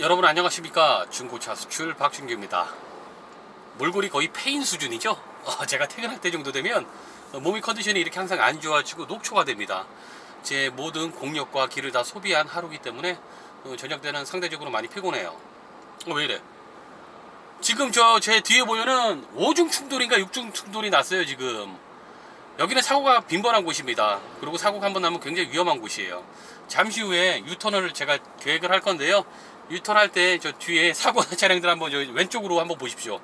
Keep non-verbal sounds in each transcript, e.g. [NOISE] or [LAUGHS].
여러분 안녕하십니까? 중고차 수출 박준규입니다. 몰골이 거의 페인 수준이죠? 어, 제가 퇴근할 때 정도 되면 어, 몸의 컨디션이 이렇게 항상 안 좋아지고 녹초가 됩니다. 제 모든 공력과 기를 다 소비한 하루기 때문에 어, 저녁 때는 상대적으로 많이 피곤해요. 어, 왜 이래? 지금 저 제 뒤에 보면은 5중 충돌인가 6중 충돌이 났어요 지금. 여기는 사고가 빈번한 곳입니다. 그리고 사고가 한 번 나면 굉장히 위험한 곳이에요. 잠시 후에 유턴을 제가 계획을 할 건데요 유턴할 때 저 뒤에 [LAUGHS] 사고 난 차량들 한번 저 왼쪽으로 한번 보십시오.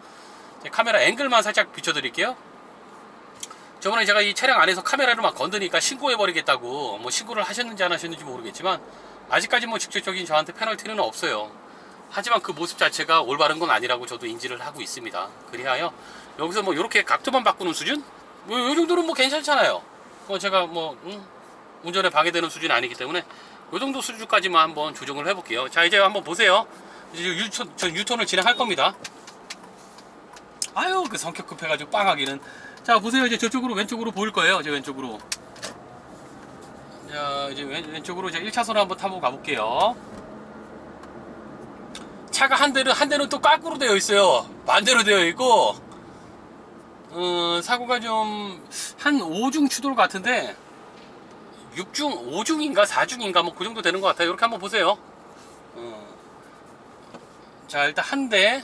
제 카메라 앵글만 살짝 비춰드릴게요. 저번에 제가 이 차량 안에서 카메라를 막 건드니까 신고해버리겠다고 뭐 신고를 하셨는지 안 하셨는지 모르겠지만 아직까지 뭐 직접적인 저한테 페널티는 없어요. 하지만 그 모습 자체가 올바른 건 아니라고 저도 인지를 하고 있습니다. 그리하여 여기서 뭐 이렇게 각도만 바꾸는 수준? 뭐 이 정도는 뭐 괜찮잖아요. 뭐 제가 뭐 음, 운전에 방해되는 수준이 아니기 때문에 이 정도 수준까지만 한번 조정을 해볼게요. 자 이제 한번 보세요. 이제 유턴, 저 유턴을 진행할 겁니다. 아유 그 성격 급해가지고 빵하기는. 자 보세요. 이제 저쪽으로 왼쪽으로 보일 거예요. 제 왼쪽으로. 자 이제 왼, 왼쪽으로 이제 1차선을 한번 타고 가볼게요. 차가 한 대는 한 대는 또 거꾸로 되어 있어요. 반대로 되어 있고 어, 사고가 좀 한 5중 추돌 같은데 6중, 5중인가 4중인가 뭐 그 정도 되는 것 같아요. 이렇게 한번 보세요. 어. 자 일단 한 대,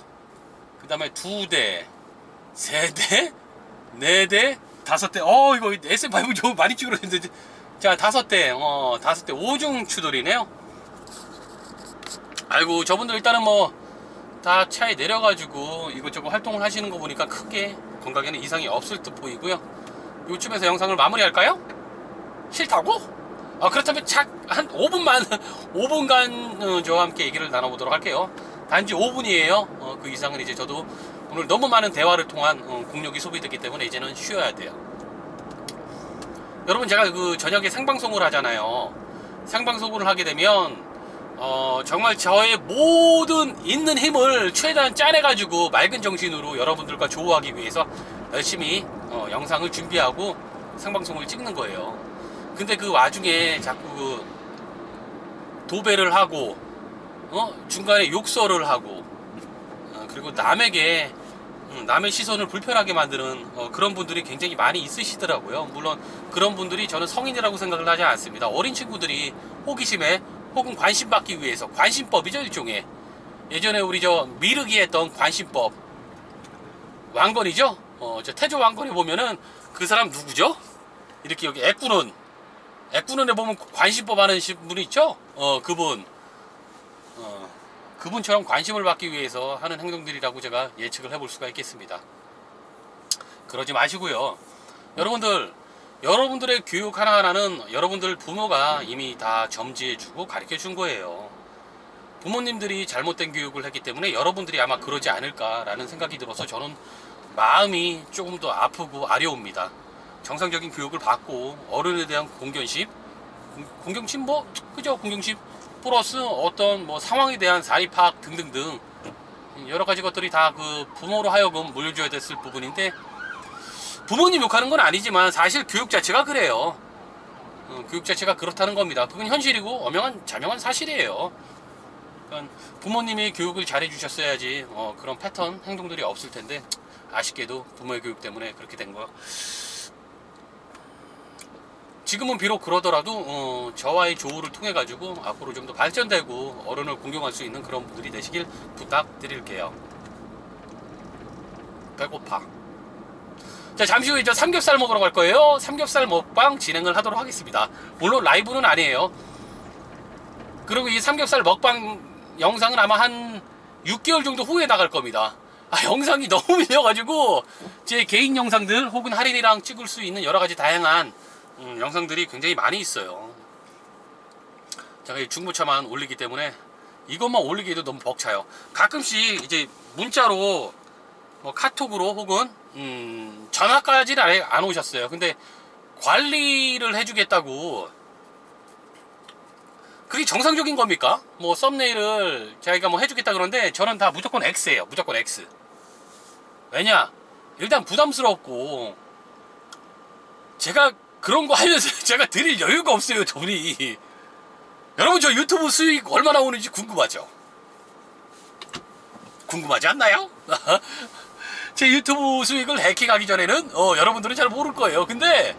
그 다음에 두 대, 세 대, 네 대, 다섯 대. 어 이거 SM5 좀 [LAUGHS] 많이 줄었는데 자 다섯 대, 어 다섯 대 5중 추돌이네요. 아이고 저분들 일단은 뭐 다 차에 내려가지고 이것저것 활동을 하시는 거 보니까 크게 건강에는 이상이 없을 듯 보이고요. 요쯤에서 영상을 마무리할까요? 싫다고? 아 그렇다면 착 한 5분만 5분간 어, 저와 함께 얘기를 나눠보도록 할게요. 단지 5분이에요. 어, 그 이상은 이제 저도 오늘 너무 많은 대화를 통한 어, 공력이 소비됐기 때문에 이제는 쉬어야 돼요. 여러분 제가 그 저녁에 생방송을 하잖아요. 생방송을 하게 되면 어, 정말 저의 모든 있는 힘을 최대한 짜내가지고 맑은 정신으로 여러분들과 조우하기 위해서 열심히 어, 영상을 준비하고 생방송을 찍는 거예요. 근데 그 와중에 자꾸 그 도배를 하고 어? 중간에 욕설을 하고 어, 그리고 남에게 음, 남의 시선을 불편하게 만드는 어, 그런 분들이 굉장히 많이 있으시더라고요. 물론 그런 분들이 저는 성인이라고 생각을 하지 않습니다. 어린 친구들이 호기심에 혹은 관심 받기 위해서 관심법이죠 일종의 예전에 우리 저 미르기 했던 관심법 왕건이죠. 어, 저 태조 왕건에 보면은 그 사람 누구죠? 이렇게 여기 애꾸는 애꾸는에 보면 관심법 시- 분이 있죠? 어 그분 어 그분처럼 관심을 받기 위해서 하는 행동들이라고 제가 예측을 해볼 수가 있겠습니다. 그러지 마시고요. 여러분들 여러분들의 교육 하나하나는 여러분들 부모가 이미 다 점지해주고 가르쳐 준 거예요. 부모님들이 잘못된 교육을 했기 때문에 여러분들이 아마 그러지 않을까라는 생각이 들어서 저는 마음이 조금 더 아프고 아려옵니다. 정상적인 교육을 받고 어른에 대한 공견심, 공- 공경심 뭐 그죠 공경심 플러스 어떤 뭐 상황에 대한 사리 파악 등등등 여러 가지 것들이 다 그 부모로 하여금 물려줘야 됐을 부분인데 부모님 욕하는 건 아니지만 사실 교육 자체가 그래요. 어, 교육 자체가 그렇다는 겁니다. 그건 현실이고 엄연한 자명한 사실이에요. 그러니까 부모님이 교육을 잘해 주셨어야지 어, 그런 패턴 행동들이 없을 텐데 아쉽게도 부모의 교육 때문에 그렇게 된 거. 지금은 비록 그러더라도 어, 저와의 조우를 통해 가지고 앞으로 좀 더 발전되고 어른을 공경할 수 있는 그런 분들이 되시길 부탁드릴게요. 배고파. 자 잠시 후에 저 삼겹살 먹으러 갈 거예요. 삼겹살 먹방 진행을 하도록 하겠습니다. 물론 라이브는 아니에요. 그리고 이 삼겹살 먹방 영상은 아마 한 6개월 정도 후에 나갈 겁니다. 아, 영상이 [LAUGHS] 너무 밀려가지고 제 개인 영상들 혹은 할인이랑 찍을 수 있는 여러 가지 다양한 음, 영상들이 굉장히 많이 있어요. 제가 이 중고차만 올리기 때문에 이것만 올리기에도 너무 벅차요. 가끔씩 이제 문자로 뭐 카톡으로 혹은 음, 전화까지는 안 오셨어요. 근데 관리를 해주겠다고 그게 정상적인 겁니까? 뭐 썸네일을 자기가 뭐 해주겠다 그러는데 저는 다 무조건 X예요. 무조건 X. 왜냐? 일단 부담스럽고 제가 그런 거 하면서 [LAUGHS] 제가 드릴 여유가 없어요, 돈이. 여러분 저 유튜브 수익 얼마나 오는지 궁금하죠? 궁금하지 않나요? [LAUGHS] 제 유튜브 수익을 해킹하기 전에는 어, 여러분들은 잘 모를 거예요. 근데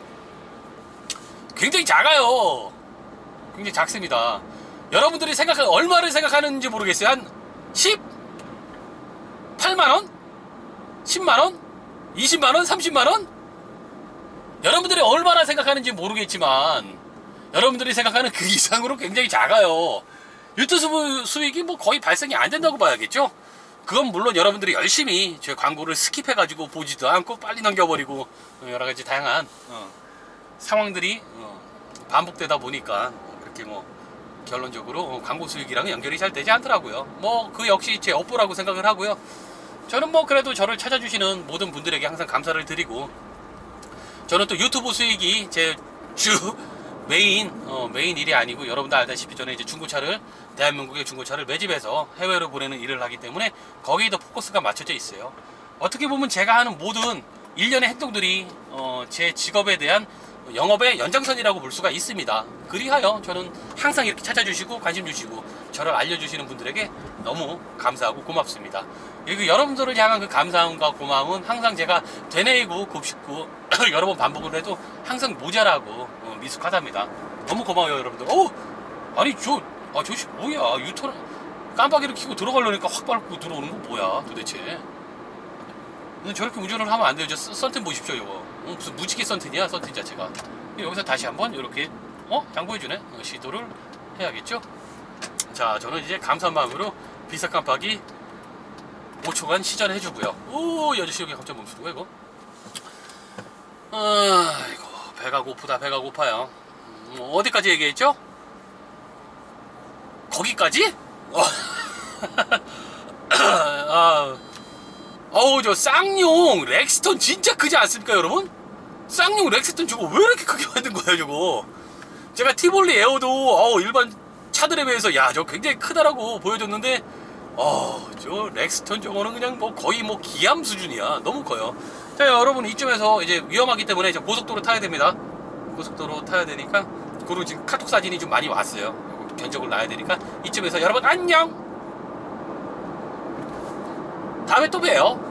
굉장히 작아요. 굉장히 작습니다. 여러분들이 생각하 얼마를 생각하는지 모르겠어요. 한 10, 8만 원, 10만 원, 20만 원, 30만 원. 여러분들이 얼마나 생각하는지 모르겠지만 여러분들이 생각하는 그 이상으로 굉장히 작아요. 유튜브 수익이 뭐 거의 발생이 안 된다고 봐야겠죠. 그건 물론 여러분들이 열심히 제 광고를 스킵해가지고 보지도 않고 빨리 넘겨버리고 여러 가지 다양한 어, 상황들이 어, 반복되다 보니까 그렇게 뭐 결론적으로 어, 광고 수익이랑 연결이 잘 되지 않더라고요. 뭐 그 역시 제 업보라고 생각을 하고요. 저는 뭐 그래도 저를 찾아주시는 모든 분들에게 항상 감사를 드리고 저는 또 유튜브 수익이 제 주 메인 어, 메인 일이 아니고 여러분들 알다시피 저는 이제 중고차를 대한민국의 중고차를 매집해서 해외로 보내는 일을 하기 때문에 거기에 더 포커스가 맞춰져 있어요. 어떻게 보면 제가 하는 모든 일련의 행동들이 어, 제 직업에 대한 영업의 연장선이라고 볼 수가 있습니다. 그리하여 저는 항상 이렇게 찾아주시고 관심 주시고 저를 알려주시는 분들에게 너무 감사하고 고맙습니다. 그리고 여러분들을 향한 그 감사함과 고마움은 항상 제가 되뇌이고 곱씹고 [CLEARS THROAT] 여러 번 반복을 해도 항상 모자라고 어, 미숙하답니다. 너무 고마워요 여러분들. 어 아니 저 아, 저씨 뭐야 유턴 깜빡이를 켜고 들어가려니까 확 밟고 들어오는 거 뭐야 도대체? 근데 저렇게 운전을 하면 안 돼요. 저 썬- 썬텐 보십시오, 이거. 어, 무슨 무지개 썬텐이야, 썬텐 자체가. 여기서 다시 한번 이렇게 어 양보해주네. 어, 시도를 해야겠죠. 자, 저는 이제 감사한 마음으로 비사 깜빡이 5초간 시전해주고요. 오, 이 아저씨 여기 갑자기 멈추는 거야, 이거? 아이고, 배가 고프다, 배가 고파요. 음, 어디까지 얘기했죠? 거기까지? 어. [LAUGHS] 아, 어우 저 쌍용 렉스턴 진짜 크지 않습니까 여러분? 쌍용 렉스턴 저거 왜 이렇게 크게 만든 거야 저거 제가 티볼리 에어도 어우 일반 차들에 비해서 야 저 굉장히 크다라고 보여줬는데 어저 렉스턴 저거는 그냥 뭐 거의 뭐 기암 수준이야. 너무 커요. 자 여러분 이쯤에서 이제 위험하기 때문에 이제 고속도로 타야 됩니다. 고속도로 타야 되니까 그리고 지금 카톡 사진이 좀 많이 왔어요. 견적을 놔야 되니까. 이쯤에서 여러분 안녕! 다음에 또 봬요